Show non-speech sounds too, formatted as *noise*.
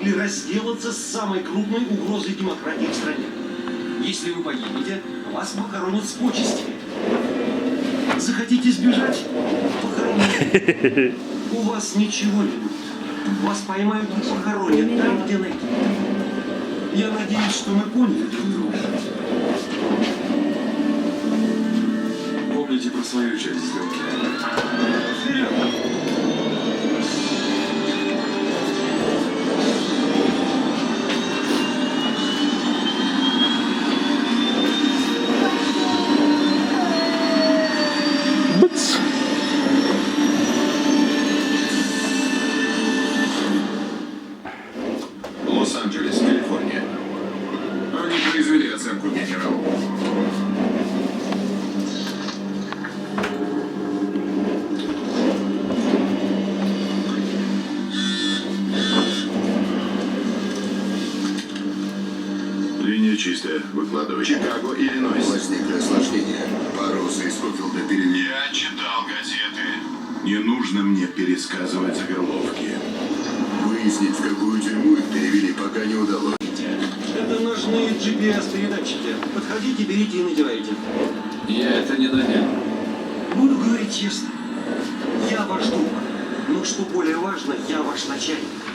смогли разделаться с самой крупной угрозой демократии в стране. Если вы погибнете, вас похоронят с почестями. Захотите сбежать? Похоронят. *laughs* У вас ничего не будет. Вас поймают и похоронят там, где найдут. Я надеюсь, что мы поняли друг друга. Помните про свою часть сделки. Линия чистая. Выкладывай. Чикаго, Иллинойс. Возникли осложнения. Паруса из Скофилда перевели. Я читал газеты. Не нужно мне пересказывать заголовки. Выяснить, в какую тюрьму их перевели, пока не удалось. Это нужны GPS-передатчики. Подходите, берите и надевайте. Я это не надену. Буду говорить честно. Я ваш друг. Но что более важно, я ваш начальник.